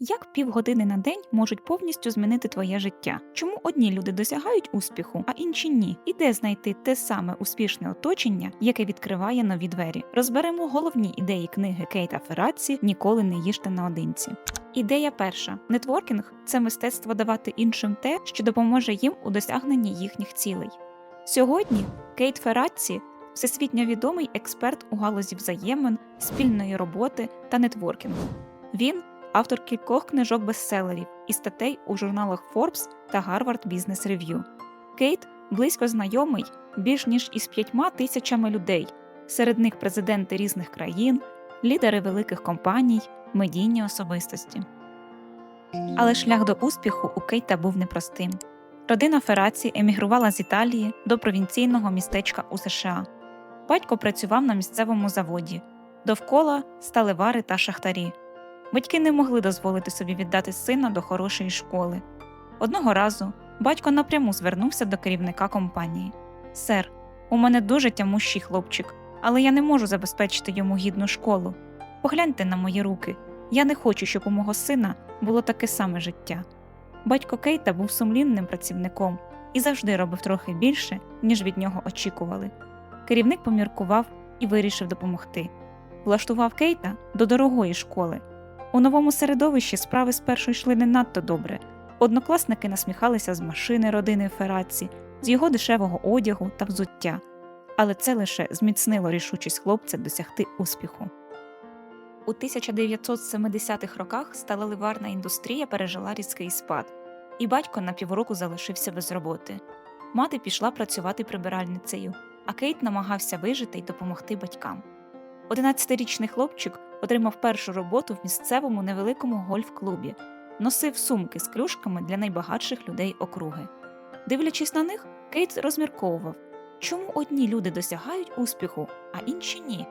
Як півгодини на день можуть повністю змінити твоє життя? Чому одні люди досягають успіху, а інші ні? І де знайти те саме успішне оточення, яке відкриває нові двері? Розберемо головні ідеї книги Кейта Ферраці Ніколи не їжте наодинці. Ідея перша: нетворкінг це мистецтво давати іншим те, що допоможе їм у досягненні їхніх цілей. Сьогодні Кейт Ферраці всесвітньо відомий експерт у галузі взаємин, спільної роботи та нетворкінгу. Він автор кількох книжок бестселерів і статей у журналах Forbes та Harvard Business Review. Кейт близько знайомий більш ніж із п'ятьма тисячами людей, серед них президенти різних країн, лідери великих компаній, медійні особистості. Але шлях до успіху у Кейта був непростим. Родина Фераці емігрувала з Італії до провінційного містечка у США. Батько працював на місцевому заводі, довкола сталевари та шахтарі. Батьки не могли дозволити собі віддати сина до хорошої школи. Одного разу батько напряму звернувся до керівника компанії: Сер, у мене дуже тямущий хлопчик, але я не можу забезпечити йому гідну школу. Погляньте на мої руки. Я не хочу, щоб у мого сина було таке саме життя. Батько Кейта був сумлінним працівником і завжди робив трохи більше, ніж від нього очікували. Керівник поміркував і вирішив допомогти. Влаштував Кейта до дорогої школи. У новому середовищі справи спершу йшли не надто добре. Однокласники насміхалися з машини родини Фераці, з його дешевого одягу та взуття, але це лише зміцнило рішучість хлопця досягти успіху. У 1970-х роках сталеливарна індустрія пережила різкий спад, і батько на півроку залишився без роботи. Мати пішла працювати прибиральницею, а Кейт намагався вижити й допомогти батькам. 11-річний хлопчик отримав першу роботу в місцевому невеликому гольф-клубі, носив сумки з клюшками для найбагатших людей округи. Дивлячись на них, Кейт розмірковував, чому одні люди досягають успіху, а інші ні.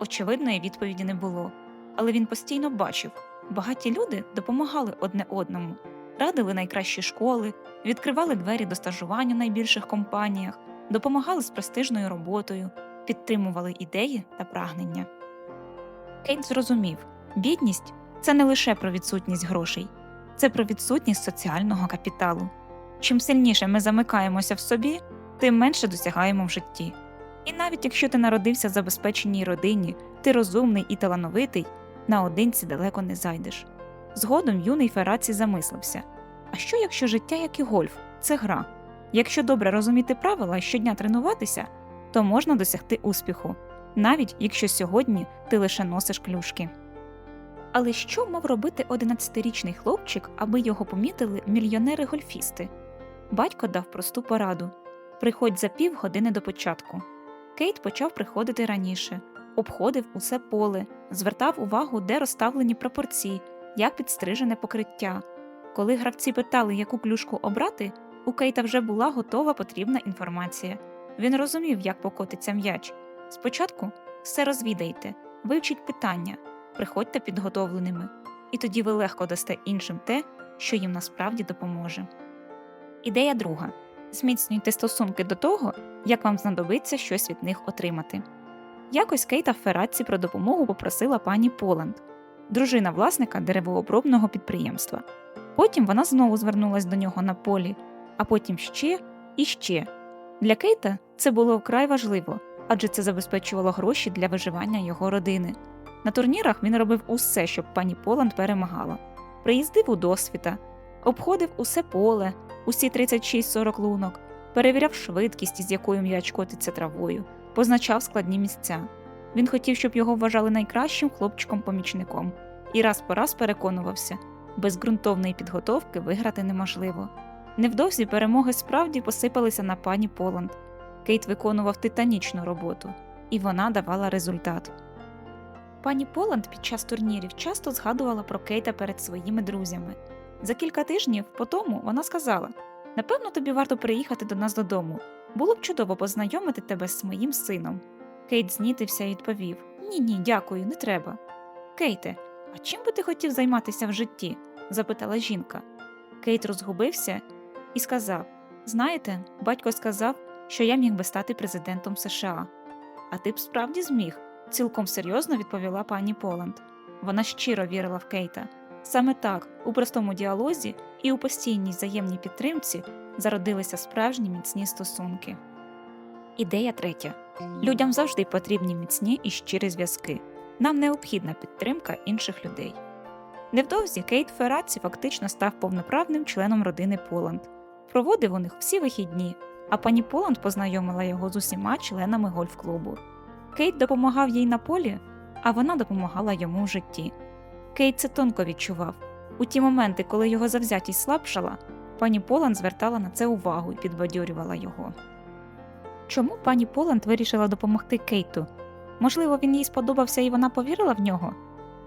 Очевидної відповіді не було, але він постійно бачив, багаті люди допомагали одне одному, радили найкращі школи, відкривали двері до стажування в найбільших компаніях, допомагали з престижною роботою, підтримували ідеї та прагнення. Кейт зрозумів, бідність це не лише про відсутність грошей, це про відсутність соціального капіталу. Чим сильніше ми замикаємося в собі, тим менше досягаємо в житті. І навіть якщо ти народився в забезпеченій родині, ти розумний і талановитий, наодинці далеко не зайдеш. Згодом юний Фераці замислився: а що якщо життя, як і гольф, це гра? Якщо добре розуміти правила і щодня тренуватися, то можна досягти успіху, навіть якщо сьогодні ти лише носиш клюшки. Але що мав робити 11-річний хлопчик, аби його помітили мільйонери-гольфісти? Батько дав просту пораду приходь за півгодини до початку. Кейт почав приходити раніше, обходив усе поле, звертав увагу, де розставлені пропорції, як підстрижене покриття. Коли гравці питали, яку клюшку обрати, у Кейта вже була готова потрібна інформація. Він розумів, як покотиться м'яч. Спочатку все розвідайте, вивчіть питання, приходьте підготовленими, і тоді ви легко дасте іншим те, що їм насправді допоможе. Ідея друга зміцнюйте стосунки до того, як вам знадобиться щось від них отримати. Якось Кейта в Фераці про допомогу попросила пані Поланд, дружина власника деревообробного підприємства. Потім вона знову звернулась до нього на полі, а потім ще і ще. Для Кейта це було вкрай важливо, адже це забезпечувало гроші для виживання його родини. На турнірах він робив усе, щоб пані Поланд перемагала. Приїздив у досвіта, обходив усе поле, усі 36-40 лунок, перевіряв швидкість, з якою м'яч котиться травою, позначав складні місця. Він хотів, щоб його вважали найкращим хлопчиком-помічником, і раз по раз переконувався, без ґрунтовної підготовки виграти неможливо. Невдовзі перемоги справді посипалися на пані Поланд. Кейт виконував титанічну роботу, і вона давала результат. Пані Поланд під час турнірів часто згадувала про Кейта перед своїми друзями. За кілька тижнів по тому вона сказала: Напевно, тобі варто приїхати до нас додому. Було б чудово познайомити тебе з моїм сином. Кейт знітився і відповів: Ні, ні, дякую, не треба. Кейте, а чим би ти хотів займатися в житті? запитала жінка. Кейт розгубився і сказав: Знаєте, батько сказав, що я міг би стати президентом США. А ти б справді зміг, цілком серйозно відповіла пані Поланд. Вона щиро вірила в Кейта. Саме так, у простому діалозі і у постійній взаємній підтримці зародилися справжні міцні стосунки. Ідея третя. Людям завжди потрібні міцні і щирі зв'язки. Нам необхідна підтримка інших людей. Невдовзі Кейт Фераці фактично став повноправним членом родини Поланд. Проводив у них всі вихідні, а пані Поланд познайомила його з усіма членами гольф-клубу. Кейт допомагав їй на полі, а вона допомагала йому в житті. Кейт це тонко відчував. У ті моменти, коли його завзятість слабшала, пані Поланд звертала на це увагу і підбадьорювала його. Чому пані Поланд вирішила допомогти Кейту? Можливо, він їй сподобався і вона повірила в нього?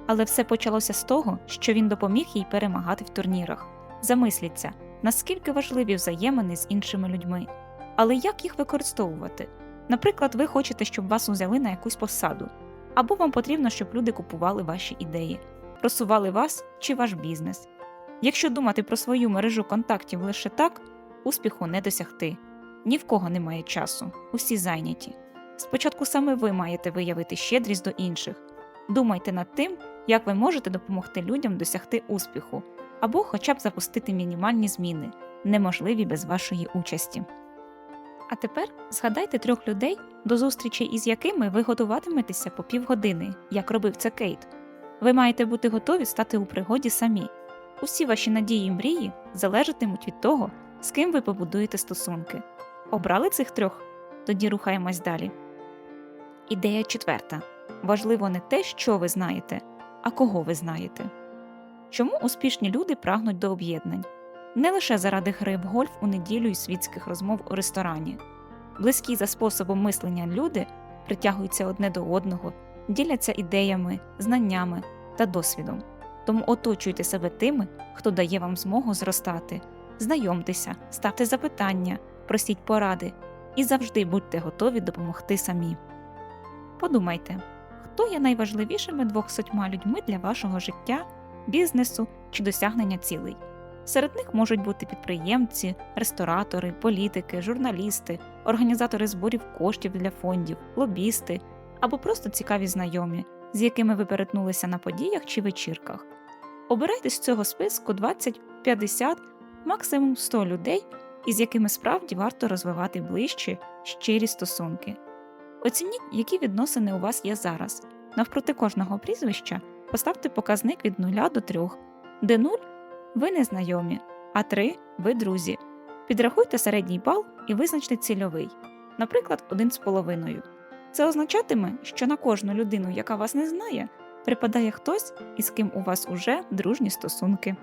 Але все почалося з того, що він допоміг їй перемагати в турнірах. Замисліться, наскільки важливі взаємини з іншими людьми, але як їх використовувати? Наприклад, ви хочете, щоб вас узяли на якусь посаду, або вам потрібно, щоб люди купували ваші ідеї, просували вас чи ваш бізнес. Якщо думати про свою мережу контактів лише так, успіху не досягти. Ні в кого немає часу, усі зайняті. Спочатку саме ви маєте виявити щедрість до інших. Думайте над тим, як ви можете допомогти людям досягти успіху, або хоча б запустити мінімальні зміни, неможливі без вашої участі. А тепер згадайте трьох людей, до зустрічі із якими ви готуватиметеся по півгодини, як робив це Кейт. Ви маєте бути готові стати у пригоді самі. Усі ваші надії і мрії залежатимуть від того, з ким ви побудуєте стосунки. Обрали цих трьох? Тоді рухаємось далі. Ідея четверта. Важливо не те, що ви знаєте, а кого ви знаєте. Чому успішні люди прагнуть до об'єднань? Не лише заради гри в гольф у неділю і світських розмов у ресторані. Близькі за способом мислення люди притягуються одне до одного, діляться ідеями, знаннями та досвідом. Тому оточуйте себе тими, хто дає вам змогу зростати, знайомтеся, ставте запитання, просіть поради і завжди будьте готові допомогти самі. Подумайте, хто є найважливішими двохсотьма людьми для вашого життя, бізнесу чи досягнення цілей. Серед них можуть бути підприємці, ресторатори, політики, журналісти, організатори зборів коштів для фондів, лобісти або просто цікаві знайомі, з якими ви перетнулися на подіях чи вечірках. Обирайте з цього списку 20, 50, максимум 100 людей, із якими справді варто розвивати ближчі, щирі стосунки. Оцініть, які відносини у вас є зараз. Навпроти кожного прізвища поставте показник від 0 до 3, де 0 ви незнайомі, а 3 ви друзі. Підрахуйте середній бал і визначте цільовий, наприклад, 1,5. Це означатиме, що на кожну людину, яка вас не знає, припадає хтось, із ким у вас уже дружні стосунки.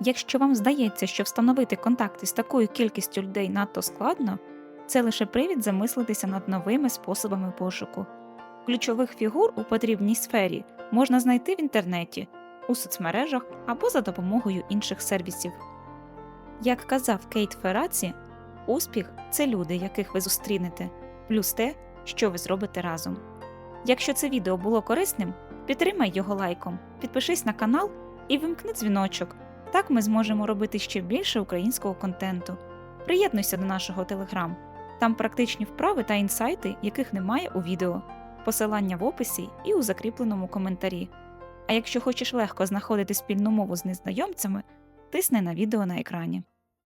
Якщо вам здається, що встановити контакти з такою кількістю людей надто складно, це лише привід замислитися над новими способами пошуку. Ключових фігур у потрібній сфері можна знайти в інтернеті, у соцмережах або за допомогою інших сервісів. Як казав Кейт Фераці, успіх це люди, яких ви зустрінете, плюс те, що ви зробите разом. Якщо це відео було корисним, підтримай його лайком, підпишись на канал і вимкни дзвіночок. Так ми зможемо робити ще більше українського контенту. Приєднуйся до нашого телеграм. Там практичні вправи та інсайти, яких немає у відео, посилання в описі і у закріпленому коментарі. А якщо хочеш легко знаходити спільну мову з незнайомцями, тисни на відео на екрані.